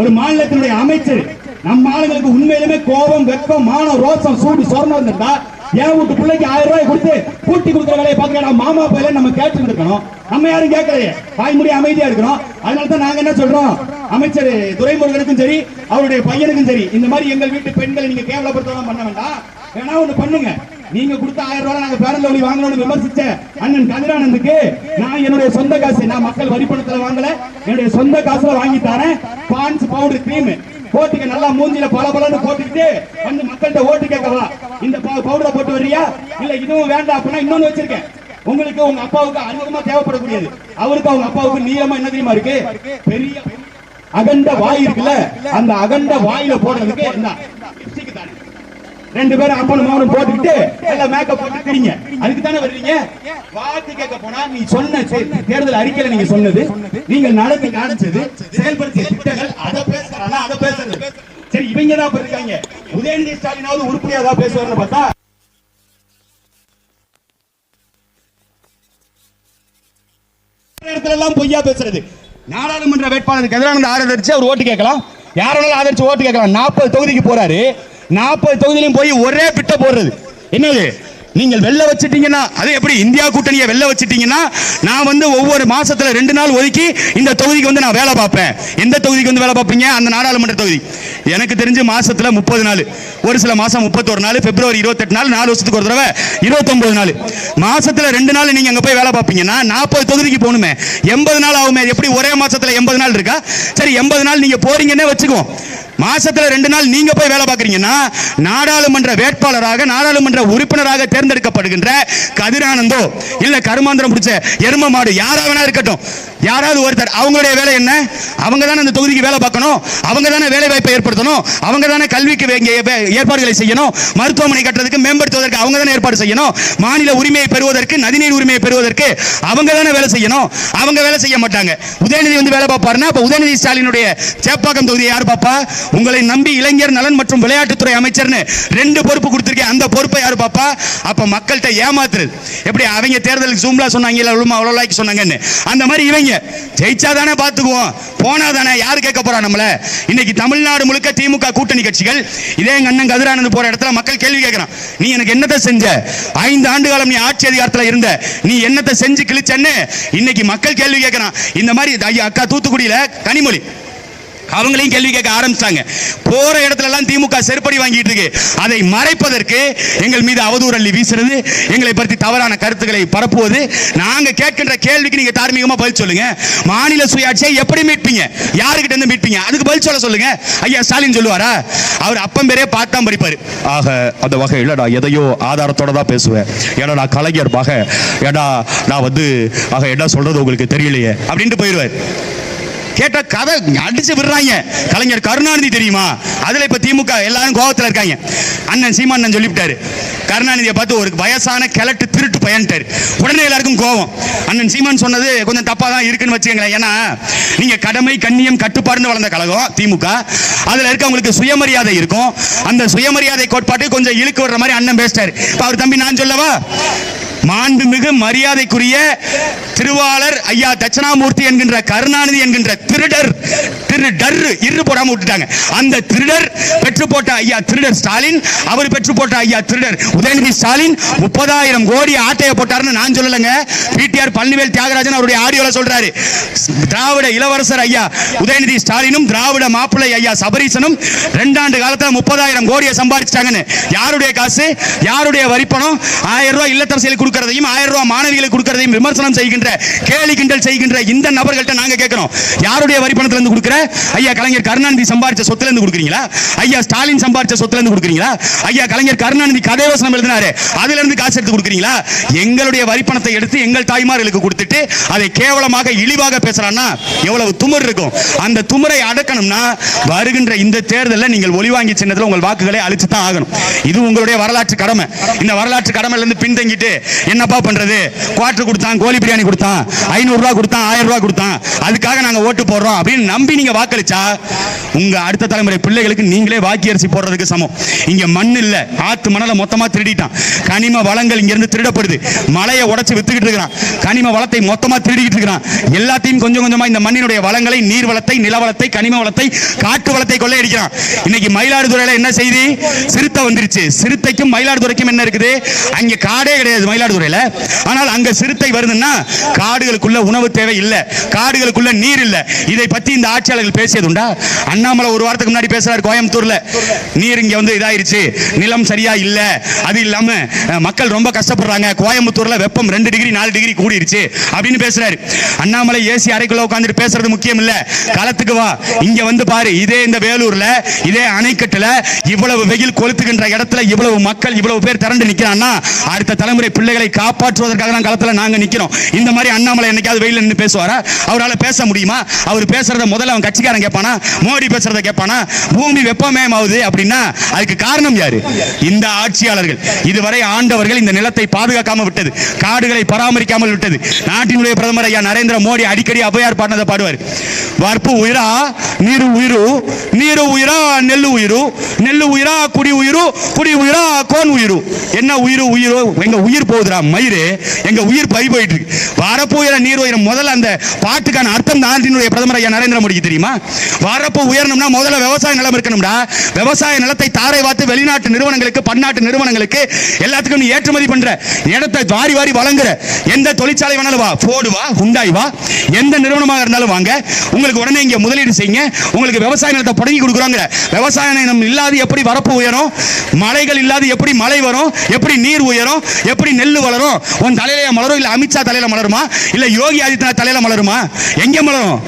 ஒரு மாநிலத்தினுடைய அமைச்சர் நம்ம ஆளுங்களுக்கு உண்மையிலுமே கோபம் வெப்பம் மானம் ரோசம் சூடு சொர்ணம் இருந்தா என் வீட்டு பிள்ளைக்கு ஆயிரம் ரூபாய் கொடுத்து கூட்டி கொடுக்குற வேலையை பார்த்துக்கடா மாமா பையில நம்ம கேட்டு இருக்கணும் நம்ம யாரும் கேட்கலையே. வாய்மொழி அமைதியா இருக்கிறோம் அதனால தான் நாங்க என்ன சொல்றோம்? அமைச்சர் துரைமுருகனுக்கும் சரி அவருடைய பையனுக்கும் சரி இந்த மாதிரி எங்கள் வீட்டு பெண்களை நீங்க கேவலப்படுத்தலாம் பண்ண வேண்டாம். வேணா ஒண்ணு பண்ணுங்க. நீங்க கொடுத்த ஆயிரம் ரூபாய் நாங்க பேரல் ஒளி வாங்கணும்னு விமர்சிச்ச அண்ணன் கதிரானந்துக்கு நான் என்னுடைய சொந்த காசு நான் மக்கள் வரி பணத்துல வாங்கல. என்னுடைய சொந்த காசுல வாங்கி தரேன். பான்ஸ் பவுடர் கிரீம் போட்டுக்க நல்லா மூஞ்சில பல பலன்னு போட்டுக்கிட்டு வந்து மக்கள்கிட்ட ஓட்டு கேட்கவா? இந்த பவுடரை போட்டு வர்றியா? இல்ல இதுவும் வேண்டாம் அப்படின்னா இன்னொன்னு வச்சிருக்கேன். உங்களுக்கு உங்க அப்பாவுக்கு அதிகமா தேவைப்படக்கூடியது. அவருக்கு அவங்க அப்பாவுக்கு நீளமா என்ன தெரியுமா இருக்கு? பெரிய அகண்ட வாய் இருக்குல்ல? அந்த அகண்ட வாயில போடுறதுக்கு என்ன. ரெண்டு பேரும் அப்பனும் மகனும் போட்டுக்கிட்டு எல்லாம் மேக்கப் போட்டு திரிங்க அதுக்கு தானே வருவீங்க வாக்கு கேட்க போனா நீ சொன்ன தேர்தல் அறிக்கையில நீங்க சொன்னது நீங்கள் நடத்தி காணிச்சது செயல்படுத்திய திட்டங்கள் அதை பேசுறானா அதை பேசுறது. சரி இவங்க தான் இருக்காங்க. உதயநிதி ஸ்டாலினாவது உருப்படியா தான் பேசுவார்னு பார்த்தா இடத்துல எல்லாம் பொய்யா பேசுறது. நாடாளுமன்ற வேட்பாளருக்கு எதிரான ஆதரிச்சு அவர் ஓட்டு கேட்கலாம். யாராலும் ஆதரிச்சு ஓட்டு கேட்கலாம். நாற்பது தொகுதிக்கு போறாரு. நாற்பது தொகுதியிலும் போய் ஒரே பிட்ட போடுறது. என்னது? நீங்கள் வெளில வச்சிட்டீங்கன்னா அது எப்படி இந்தியா கூட்டணியை வெளில வச்சிட்டீங்கன்னா நான் வந்து ஒவ்வொரு மாசத்துல ரெண்டு நாள் ஒதுக்கி இந்த தொகுதிக்கு வந்து நான் வேலை பார்ப்பேன். எந்த தொகுதிக்கு வந்து வேலை பார்ப்பீங்க? அந்த நாடாளுமன்ற தொகுதி. எனக்கு தெரிஞ்சு மாசத்துல முப்பது நாள். ஒரு சில மாசம் முப்பத்தொரு நாள் பிப்ரவரி இருபத்தெட்டு நாள் நாலு வருஷத்துக்கு ஒரு தடவை இருபத்தொன்பது நாள். மாசத்துல ரெண்டு நாள் நீங்க அங்க போய் வேலை பார்ப்பீங்கன்னா நாற்பது தொகுதிக்கு போகணுமே. எண்பது நாள் ஆகுமே. எப்படி ஒரே மாசத்துல எண்பது நாள் இருக்கா? சரி எண்பது நாள் நீங்க போறீங்கன்னே வச்சுக்குவோம். மாசத்துல ரெண்டு நாள் நீங்க போய் வேலை பார்க்குறீங்கன்னா நாடாளுமன்ற வேட்பாளராக நாடாளுமன்ற உறுப்பினராக தேர்ந்தெடுக்கப்படுகின்ற கதிரானந்தோ இல்ல கருமாந்திரம் பிடிச்ச எரும மாடு யாரா வேணா இருக்கட்டும். யாராவது ஒருத்தர் அவங்களுடைய வேலை என்ன? அவங்க தானே அந்த தொகுதிக்கு வேலை பார்க்கணும். அவங்க தானே வேலை வாய்ப்பை ஏற்படுத்தணும். அவங்க தானே கல்விக்கு வேண்டிய வே- ஏற்பாடுகளை செய்யணும். மருத்துவமனை கட்டுறதுக்கு மேம்படுத்துவதற்கு அவங்க தானே ஏற்பாடு செய்யணும். மாநில உரிமையை பெறுவதற்கு நதிநீர் உரிமையை பெறுவதற்கு அவங்க தானே வேலை செய்யணும். அவங்க வேலை செய்ய மாட்டாங்க. உதயநிதி வந்து வேலை பார்ப்பாருன்னா அப்ப உதயநிதி ஸ்டாலினுடைய சேப்பாக்கம் தொகுதியை யார் பாப்பா உங்களை நம்பி இளைஞர் நலன் மற்றும் விளையாட்டுத்துறை அமைச்சர்னு ரெண்டு பொறுப்பு கொடுத்துருக்கேன். அந்த பொறுப்பை யார் பாப்பா? அப்ப மக்கள்கிட்ட ஏமாத்துறது. எப்படி அவங்க தேர்தலுக்கு ஜூம்லா சொன்னாங்க இல்ல அவ்வளவு லாய்க்கு சொன்னாங்கன்னு. அந்த மாதிரி இவங்க ஜெயிச்சா தானே பார்த்துக்குவோம் போனா தானே யார் கேட்க போறா நம்மள? இன்னைக்கு தமிழ்நாடு முழுக்க திமுக கூட்டணி கட்சிகள் இதே எங்க அண்ணன் கதிரானந்து போற இடத்துல மக்கள் கேள்வி கேட்கிறான். நீ எனக்கு என்னத்தை செஞ்ச? ஐந்து ஆண்டு காலம் நீ ஆட்சி அதிகாரத்தில் இருந்த நீ என்னத்தை செஞ்சு கிழிச்சன்னு இன்னைக்கு மக்கள் கேள்வி கேட்கிறான். இந்த மாதிரி ஐயா அக்கா தூத்துக்குடியில் கனிமொழி. அவங்களையும் கேள்வி கேட்க ஆரம்பிச்சாங்க. போற இடத்துல எல்லாம் திமுக செருப்படி வாங்கிட்டு இருக்கு. அதை மறைப்பதற்கு எங்கள் மீது அவதூறு அள்ளி வீசுறது எங்களை பற்றி தவறான கருத்துக்களை பரப்புவது. நாங்க கேட்கின்ற கேள்விக்கு நீங்க தார்மீகமா பதில் சொல்லுங்க. மாநில சுயாட்சியை எப்படி மீட்பீங்க? யாருக்கிட்ட இருந்து மீட்பீங்க? அதுக்கு பதில் சொல்ல சொல்லுங்க. ஐயா ஸ்டாலின் சொல்லுவாரா? அவர் அப்பம் பேரே பார்த்தான் படிப்பாரு. ஆக அந்த வகையில் நான் எதையோ ஆதாரத்தோட தான் பேசுவேன். ஏன்னா நான் கலைஞர் மக ஏடா நான் வந்து ஆக என்ன சொல்றது உங்களுக்கு தெரியலையே? அப்படின்ட்டு போயிடுவார். கேட்ட கதை அடிச்சு விடுறாங்க. கலைஞர் கருணாநிதி தெரியுமா? அதுல இப்ப திமுக எல்லாரும் கோவத்துல இருக்காங்க. அண்ணன் சீமான் சொல்லிவிட்டாரு. கருணாநிதியை பார்த்து ஒரு வயசான கிழட்டு திருட்டு பயன்ட்டாரு. உடனே எல்லாருக்கும் கோவம். அண்ணன் சீமான் சொன்னது கொஞ்சம் தப்பா தான் இருக்குன்னு வச்சுக்கோங்களேன். ஏன்னா நீங்க கடமை கண்ணியம் கட்டுப்பாடுன்னு வளர்ந்த கழகம் திமுக. அதுல இருக்கவங்களுக்கு சுயமரியாதை இருக்கும். அந்த சுயமரியாதை கோட்பாட்டு கொஞ்சம் இழுக்கு விடுற மாதிரி அண்ணன் பேசிட்டாரு. இப்ப அவர் தம்பி நான் சொல்லவா? மாண்புமிகு மரியாதைக்குரிய திருவாளர் ஐயா தட்சணாமூர்த்தி என்கின்ற கருணாநிதி என்கின்ற திருடர் திருடர் இரு போடாம விட்டுட்டாங்க. அந்த திருடர் பெற்று போட்ட ஐயா திருடர் ஸ்டாலின் அவர் பெற்று போட்ட ஐயா திருடர் உதயநிதி ஸ்டாலின் முப்பதாயிரம் கோடி ஆட்டையை போட்டாருன்னு நான் சொல்லலைங்க. பிடிஆர் பழனிவேல் தியாகராஜன் அவருடைய ஆடியோல சொல்றாரு. திராவிட இளவரசர் ஐயா உதயநிதி ஸ்டாலினும் திராவிட மாப்பிள்ளை ஐயா சபரீசனும் ரெண்டாண்டு காலத்துல முப்பதாயிரம் கோடியை சம்பாதிச்சிட்டாங்கன்னு. யாருடைய காசு? யாருடைய வரிப்பணம்? ஆயிரம் ரூபாய் இல்லத்தரசியல் கொடுக்கறதையும் ஆயிரம் ரூபாய் மாணவிகளுக்கு கொடுக்கறதையும் விமர்சனம் செய்கின்ற கேலி கிண்டல் செய்கின்ற இந்த நபர்கள்ட்ட நாங்க கேட்கிறோம். யாருடைய வரிப்பணத்துல இருந்து கொடுக்குற? ஐயா கலைஞர் கருணாநிதி சம்பாரிச்ச சொத்துல இருந்து கொடுக்குறீங்களா? ஐயா ஸ்டாலின் சம்பாரிச்ச சொத்துல இருந்து கொடுக்குறீங்களா? ஐயா கலைஞர் கருணாநிதி கதைவசனம் எழுதினாரு. அதுல இருந்து காசு எடுத்து கொடுக்குறீங்களா? எங்களுடைய வரிப்பணத்தை எடுத்து எங்கள் தாய்மார்களுக்கு கொடுத்துட்டு அதை கேவலமாக இழிவாக பேசுறான்னா எவ்வளவு துமர் இருக்கும். அந்த துமரை அடக்கணும்னா வருகின்ற இந்த தேர்தலில் நீங்கள் ஒளிவாங்கி சின்னத்தில் உங்கள் வாக்குகளை அழிச்சு தான் ஆகணும். இது உங்களுடைய வரலாற்று கடமை. இந்த வரலாற்று கடமையிலிருந்து பின்தங்கிட்டு என்னப்பா பண்றது? குவார்டர் கொடுத்தான் கோழி பிரியாணி கொடுத்தான் ஐநூறு கொடுத்தான் ஆயிரம் ரூபா கொடுத்தான். அதுக்காக நாங்க ஓட்டு போடுறோம் அப்படின்னு நம்பி நீங்க வாக்களிச்சா உங்க அடுத்த தலைமுறை பிள்ளைகளுக்கு நீங்களே வாக்கி அரிசி போடுறதுக்கு சமம். இங்க மண் இல்ல ஆத்து மணலை மொத்தமா திருடிட்டான். கனிம வளங்கள் இங்கேருந்து திருடப்படுது. மலையை உடச்சி வித்துக்கிட்டு இருக்கிறான். கனிம வளத்தை மொத்தமா திருடிக்கிட்டு இருக்கிறான். எல்லாத்தையும் கொஞ்சம் கொஞ்சமா இந்த மண்ணினுடைய வளங்களை நீர் வளத்தை நில வளத்தை கனிம வளத்தை காட்டு வளத்தை கொள்ளையடிக்கிறான். இன்னைக்கு மயிலாடுதுறையில என்ன செய்தி? சிறுத்தை வந்துருச்சு. சிறுத்தைக்கும் மயிலாடுதுறைக்கும் என்ன இருக்குது? அங்க காடே கிடையாது. மயிலாடுதுறையில ஆனால் அங்க சிறுத்தை வருதுன்னா காடுகளுக்குள்ள உணவு தேவை இல்லை. காடுகளுக்குள்ள நீர் இல்ல. இதை பத்தி இந்த ஆட்சியாளர்கள் பேசியது உண்டா அண்ணாமலை ஒரு வாரத்துக்கு முன்னாடி பேசுறாரு கோயம்புத்தூர்ல. நீர் இங்க வந்து இதாயிருச்சு. நிலம் சரியா இல்ல. அது இல்லாம மக்கள் ரொம்ப கஷ்டப்படுறாங்க. கோயம்புத்தூர்ல வெப்பம் ரெண்டு டிகிரி நாலு டிகிரி கூடிருச்சு அப்படின்னு பேசுறாரு. அண்ணாமலை ஏசி அறைக்குள்ள உட்காந்துட்டு பேசுறது முக்கியம் இல்ல. களத்துக்கு வா. இங்க வந்து பாரு. இதே இந்த வேலூர்ல இதே அணைக்கட்டுல இவ்வளவு வெயில் கொளுத்துகின்ற இடத்துல இவ்வளவு மக்கள் இவ்வளவு பேர் திரண்டு நிக்கிறான்னா அடுத்த தலைமுறை பிள்ளைகள் காப்பாற்றுவதற்காக தான் களத்தில் நாங்க நிக்கிறோம். இந்த மாதிரி அண்ணாமலை என்னைக்காவது வெயில நின்று பேசுவாரா? அவரால பேச முடியுமா? அவர் பேசுறத முதல்ல அவன் கட்சிக்காரன் கேட்பானா? மோடி பேசுறத கேட்பானா? பூமி வெப்பமயமாகுது அப்படின்னா அதுக்கு காரணம் யாரு? இந்த ஆட்சியாளர்கள். இதுவரை ஆண்டவர்கள் இந்த நிலத்தை பாதுகாக்காம விட்டது. காடுகளை பராமரிக்காமல் விட்டது. நாட்டினுடைய பிரதமர் ஐயா நரேந்திர மோடி அடிக்கடி அபயார் பாடினதை பாடுவார். வற்பு உயிரா நீரு உயிரு நீரு உயிரா நெல்லு உயிரு நெல்லு உயிரா குடி உயிரு குடி உயிரா கோன் உயிரு. என்ன உயிரு உயிரு? எங்க உயிர் போகுது. போகுதுடா மயிறு எங்க உயிர் பறி போயிட்டு இருக்கு. வரப்பு உயர நீர் உயரம் முதல்ல அந்த பாட்டுக்கான அர்த்தம் நாட்டினுடைய பிரதமர் ஐயா நரேந்திர மோடிக்கு தெரியுமா? வரப்போ உயரணும்னா முதல்ல விவசாய நிலம் இருக்கணும்டா. விவசாய நிலத்தை தாரை வாத்து வெளிநாட்டு நிறுவனங்களுக்கு பன்னாட்டு நிறுவனங்களுக்கு எல்லாத்துக்கும் நீ ஏற்றுமதி பண்ற. இடத்தை வாரி வாரி வழங்குற. எந்த தொழிற்சாலை வேணாலும் வா. ஃபோர்டு வா ஹுண்டாய் வா. எந்த நிறுவனமாக இருந்தாலும் வாங்க. உங்களுக்கு உடனே இங்க முதலீடு செய்யுங்க. உங்களுக்கு விவசாய நிலத்தை புடங்கி கொடுக்குறாங்க விவசாய நிலம் இல்லாது எப்படி வரப்பு உயரும்? மலைகள் இல்லாது எப்படி மழை வரும்? எப்படி நீர் உயரும்? எப்படி நெல் வளரும்? உன் தலையில மலரும் இல்ல அமித்ஷா தலையில மலருமா? இல்ல யோகி ஆதித்யநாத் தலையில மலருமா? எங்க மலரும்?